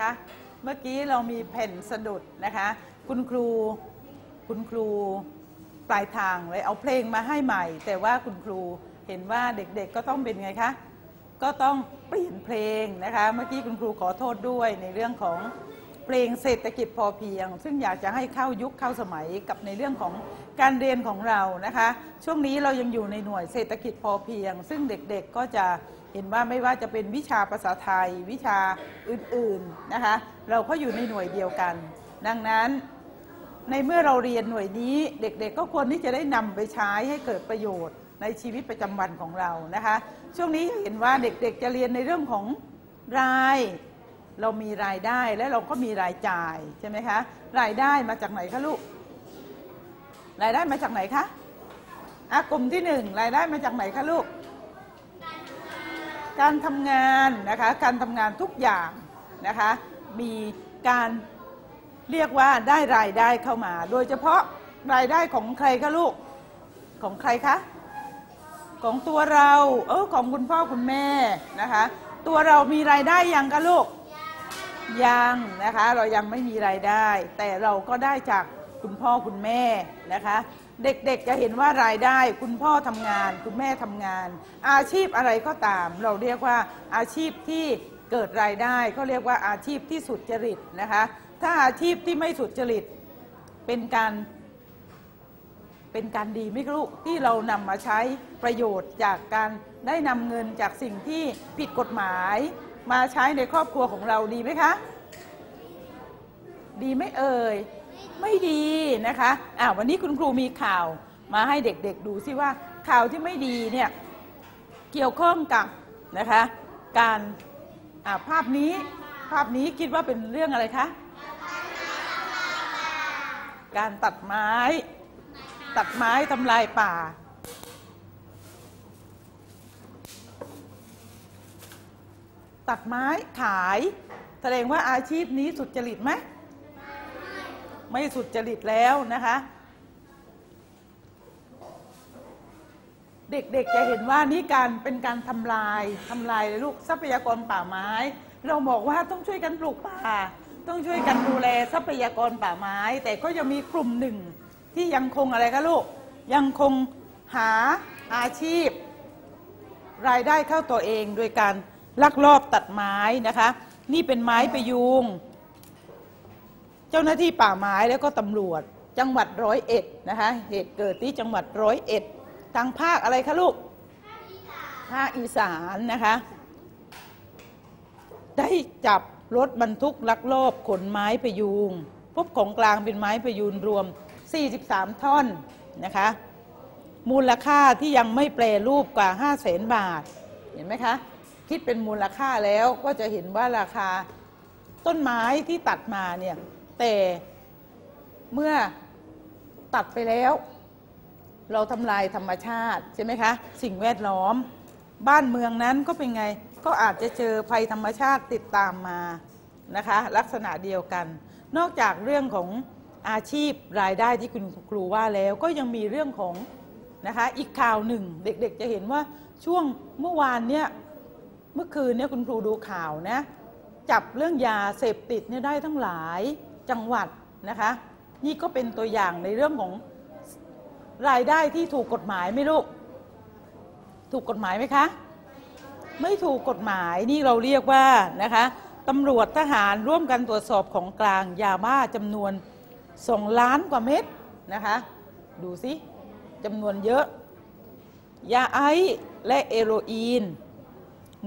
คะ เมื่อกี้เรามีแผ่นสะดุดนะคะ คุณครูคุณครูปลายทางเลยเอาเพลงมาให้ใหม่ แต่ว่าคุณครูเห็นว่าเด็กๆก็ต้องเป็นไงคะ ก็ต้องเปลี่ยนเพลงนะคะ เมื่อกี้คุณครูขอโทษด้วยในเรื่องของ เพลงเศรษฐกิจพอเพียง ซึ่งอยากจะให้เข้ายุคเข้าสมัยกับในเรื่องของการเรียนของเรานะคะ ช่วงนี้เรายังอยู่ในหน่วยเศรษฐกิจพอเพียง ซึ่งเด็กๆก็จะเห็นว่าไม่ว่าจะเป็นวิชาภาษาไทย วิชาอื่นๆนะคะ เราก็อยู่ในหน่วยเดียวกัน ดังนั้นในเมื่อเราเรียนหน่วยนี้เด็กๆ ก็ควรที่จะได้นำไปใช้ให้เกิดประโยชน์ในชีวิตประจำวันของเรานะคะ ช่วงนี้เห็นว่าเด็กๆจะเรียนในเรื่องของราย เรามีรายได้และเราก็มีรายจ่ายใช่ไหมคะ รายได้มาจากไหนคะลูก รายได้มาจากไหนคะอะกลุ่มที่หนึ่งรายได้มาจากไหนคะลูก การทำงานนะคะ การทำงานทุกอย่างนะคะ มีการเรียกว่าได้รายได้เข้ามา โดยเฉพาะรายได้ของใครคะลูก ของใครคะ ของตัวเรา เออของคุณพ่อคุณแม่นะคะ ตัวเรามีรายได้ยังคะลูก ยังนะคะเรายังไม่มีรายได้ แต่เราก็ได้จากคุณพ่อคุณแม่นะคะ เด็กๆจะเห็นว่ารายได้ คุณพ่อทำงาน คุณแม่ทำงาน อาชีพอะไรก็ตาม เราเรียกว่าอาชีพที่เกิดรายได้เขาเรียกว่าอาชีพที่สุดจริตนะคะ ถ้าอาชีพที่ไม่สุดจริตเป็นการเป็นการดีไหมลูกที่เรานำมาใช้ประโยชน์จากการได้นำเงินจากสิ่งที่ผิดกฎหมาย มาใช้ในครอบครัวของเราดีไหมคะ ดีไหมเอ่ย ไม่ดีนะคะอ่าวันนี้คุณครูมีข่าวมาให้เด็กๆดูซิว่าข่าวที่ไม่ดีเนี่ยเกี่ยวข้องกับนะคะการอ่าภาพนี้ภาพนี้คิดว่าเป็นเรื่องอะไรคะ การตัดไม้ ตัดไม้ทำลายป่า ตัดไม้ขาย แสดงว่าอาชีพนี้สุจริตไหมไม่สุจริตแล้วนะคะ เด็กๆจะเห็นว่านี่การเป็นการทำลายทำลายลูกทรัพยากรป่าไม้ เราบอกว่าต้องช่วยกันปลูกป่า ต้องช่วยกันดูแลทรัพยากรป่าไม้ แต่ก็ยังมีกลุ่มหนึ่งที่ยังคงอะไรคะลูก ยังคงหาอาชีพ รายได้เข้าตัวเองโดยการ ลักลอบตัดไม้นะคะ นี่เป็นไม้ประยูงเจ้าหน้าที่ป่าไม้แล้วก็ตำรวจ จังหวัดร้อยเอ็ดนะคะ เหตุเกิดที่จังหวัดร้อยเอ็ดทางภาคอะไรคะลูกภาคอีสานนะคะ ได้จับรถบรรทุกลักลอบขนไม้พยุงพบของกลางเป็นไม้พยุงรวม 43 ท่อนนะคะ มูลค่าที่ยังไม่แปรรูปกว่า 5 0 0แสนบาท เห็นไหมคะ คิดเป็นมูลค่าแล้วก็จะเห็นว่าราคาต้นไม้ที่ตัดมาเนี่ยแต่เมื่อตัดไปแล้ว เราทำลายธรรมชาติใช่ไหมคะสิ่งแวดล้อม บ้านเมืองนั้นก็เป็นไงก็อาจจะเจอภัยธรรมชาติติดตามมานะคะลักษณะเดียวกัน นอกจากเรื่องของอาชีพรายได้ที่คุณครูว่าแล้วก็ยังมีเรื่องของนะคะอีกข่าวหนึ่งเด็กๆจะเห็นว่าช่วงเมื่อวานเนี่ย เมื่อคืนเนี่ยคุณครูดูข่าวนะจับเรื่องยาเสพติดเนี่ยได้ทั้งหลายจังหวัดนะคะ นี่ก็เป็นตัวอย่างในเรื่องของรายได้ที่ถูกกฎหมายไหม่ลูก ถูกกฎหมายไหมคะ ไม่ถูกกฎหมายนี่เราเรียกว่านะคะตำรวจทหารร่วมกันตรวจสอบของกลางยาบ้าจำนวน2ล้านกว่าเม็ดนะคะ ดูสิจำนวนเยอะ ยาไอซ์และเอโรอีน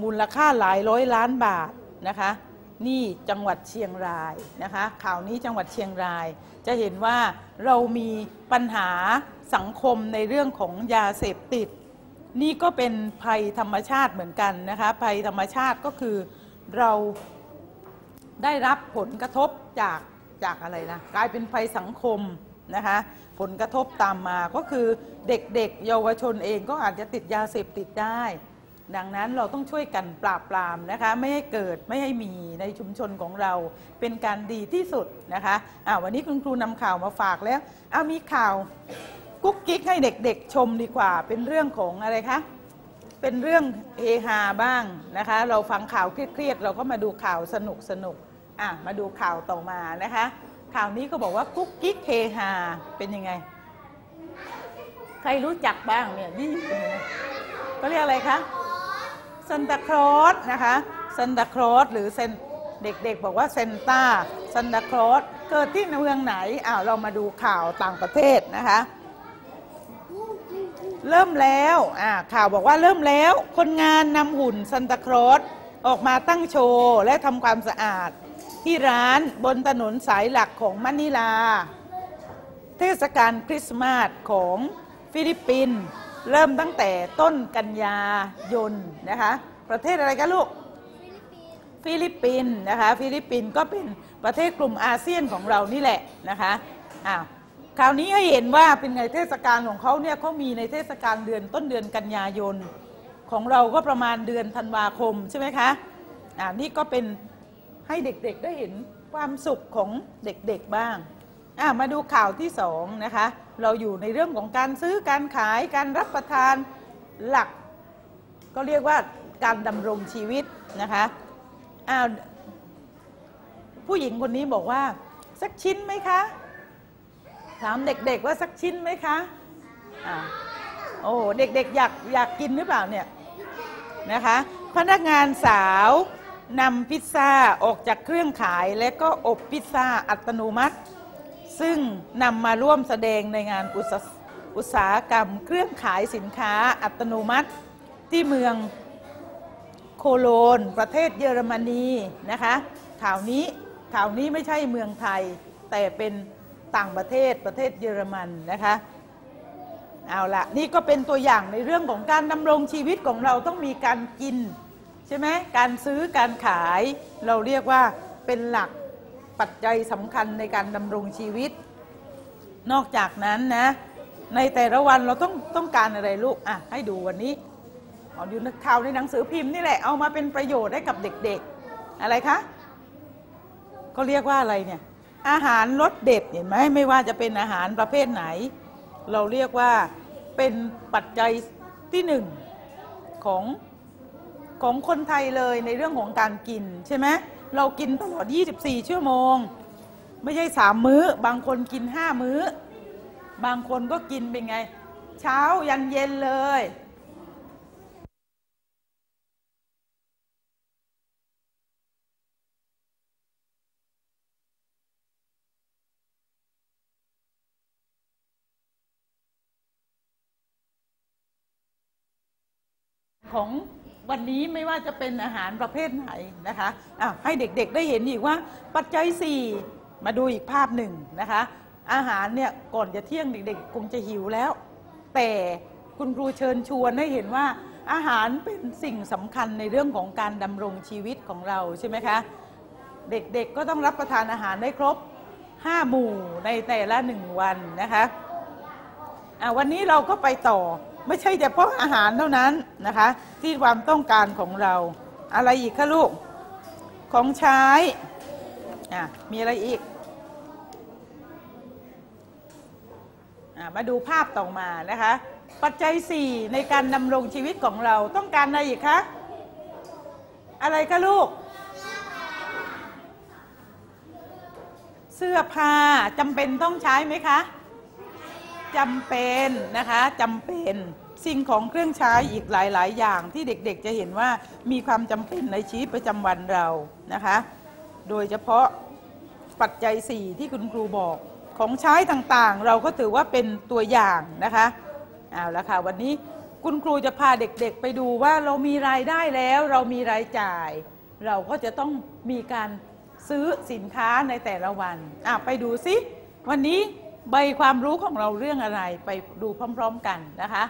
มูลค่าหลายร้อยล้านบาทนะคะ นี่จังหวัดเชียงรายนะคะ ข่าวนี้จังหวัดเชียงราย จะเห็นว่าเรามีปัญหาสังคมในเรื่องของยาเสพติด นี่ก็เป็นภัยธรรมชาติเหมือนกันนะคะ ภัยธรรมชาติก็คือเราได้รับผลกระทบจากจากอะไรนะกลายเป็นภัยสังคมนะคะผลกระทบตามมาก็คือเด็กๆ เยาวชนเองก็อาจจะติดยาเสพติดได้ ดังนั้นเราต้องช่วยกันปราบปรามนะคะ ไม่ให้เกิดไม่ให้มีในชุมชนของเรา เป็นการดีที่สุดนะคะอ่าวันนี้คุณครูนำข่าวมาฝากแล้วเอามีข่าวกุ๊กกิ๊กให้เด็กๆชมดีกว่า เป็นเรื่องของอะไรคะเป็นเรื่องเฮฮาบ้างนะคะ เราฟังข่าวเครียดๆเราก็มาดูข่าวสนุกสนุกอะมาดูข่าวต่อมานะคะ ข่าวนี้ก็บอกว่ากุ๊กกิ๊กเฮฮาเป็นยังไง ใครรู้จักบ้างเนี่ยนี่เป็นยังไงก็เรียกอะไรคะ ซันตาคลอสนะคะซันตาคลอสหรือเซนเด็กๆ บอกว่าเซนต้าซันตาคลอสเกิดที่เมืองไหนอ้าวเรามาดูข่าวต่างประเทศนะคะ เริ่มแล้วอ่าข่าวบอกว่าเริ่มแล้ว คนงานนำหุ่นซันตาคลอสออกมาตั้งโชว์ และทำความสะอาด ที่ร้านบนถนนสายหลักของมะนิลา เทศกาลคริสต์มาสของฟิลิปปินส์ เริ่มตั้งแต่ต้นกันยายนนะคะ ประเทศอะไรกันลูก ฟิลิปปินส์นะคะ ฟิลิปปินส์ก็เป็นประเทศกลุ่มอาเซียนของเรานี่แหละนะคะอ้าวคราวนี้ให้เห็นว่าเป็นไงเทศกาลของเขาเนี่ยเขามีในเทศกาลเดือนต้นเดือนกันยายน ของเราก็ประมาณเดือนธันวาคมใช่ไหมคะอ่านี่ก็เป็นให้เด็กๆได้เห็นความสุขของเด็กๆบ้าง มาดูข่าวที่สองนะคะ เราอยู่ในเรื่องของการซื้อการขายการรับประทานหลัก ก็เรียกว่าการดำรงชีวิตนะคะอ้าวผู้หญิงคนนี้บอกว่า สักชิ้นไหมคะถามเด็กๆว่าสักชิ้นไหมคะอ่าโอ้เด็กๆอยากอยากกินหรือเปล่าเนี่ยนะคะพนักงานสาวนำพิซซ่าออกจากเครื่องขาย และก็อบพิซซ่าอัตโนมัติ ซึ่งนำมาร่วมแสดงในงานอุตสตสาหกรรม เครื่องขายสินค้าอัตโนมัติ ที่เมืองโคโลน ประเทศเยอรมนีนะคะข่าวนี้ข่าวนี้ไม่ใช่เมืองไทย แต่เป็นต่างประเทศประเทศเยอรมันนะคะเอาละนี่ก็เป็นตัวอย่างในเรื่องของการดำรงชีวิตของเราต้องมีการกิน ใช่ไหมการซื้อการขายเราเรียกว่าเป็นหลัก ปัจจัยสำคัญในการดำรงชีวิต นอกจากนั้นนะ ในแต่ละวันเราต้องต้องการอะไรลูกอะให้ดูวันนี้เอาอยู่ในข่าวในหนังสือพิมพ์นี่แหละเอามาเป็นประโยชน์ให้กับเด็กๆ อะไรคะเขาเรียกว่าอะไรเนี่ย อาหารรสเด็ดเห็นไหมไม่ว่าจะเป็นอาหารประเภทไหน เราเรียกว่าเป็นปัจจัยที่หนึ่งของของคนไทยเลยในเรื่องของการกินใช่ไหม เรากินตลอด 24 ชั่วโมง ไม่ใช่สามมื้อ บางคนกินห้ามื้อ บางคนก็กินเป็นไง เช้ายันเย็นเลยของ วันนี้ไม่ว่าจะเป็นอาหารประเภทไหนนะคะะให้เด็กๆได้เห็นอีกว่าปัจจัย 4 มาดูอีกภาพหนึ่งนะคะ อาหารเนี่ยก่อนจะเที่ยงเด็กๆ คงจะหิวแล้ว แต่คุณครูเชิญชวนให้เห็นว่าอาหารเป็นสิ่งสำคัญในเรื่องของการดำรงชีวิตของเราใช่ไหมคะเด็กๆก็ต้องรับประทานอาหารได้ครบ 5 หมู่ในแต่ละ 1 วันนะคะะวันนี้เราก็ไปต่อ ไม่ใช่แต่เพราะอาหารเท่านั้นนะคะ ที่ความต้องการของเรา อะไรอีกคะลูก ของใช้อะมีอะไรอีกอะมาดูภาพต่อมานะคะ ปัจจัย 4 ในการดำรงชีวิตของเราต้องการอะไรอีกคะอะไรคะลูก เสื้อผ้าจำเป็นต้องใช้ไหมคะ จำเป็นนะคะจำเป็นสิ่งของเครื่องใช้อีกหลาย ๆ อย่างที่เด็กๆ จะเห็นว่ามีความจำเป็นในชีวิตประจำวันเรานะคะ โดยเฉพาะปัจจัย 4 ที่คุณครูบอกของใช้ต่างๆ เราก็ถือว่าเป็นตัวอย่างนะคะเอาละค่ะวันนี้คุณครูจะพาเด็กๆ ไปดูว่าเรามีรายได้แล้ว เรามีรายจ่าย เราก็จะต้องมีการซื้อสินค้าในแต่ละวันอะไปดูซิวันนี้ ใบความรู้ของเราเรื่องอะไรไปดูพร้อม ๆ กันนะคะ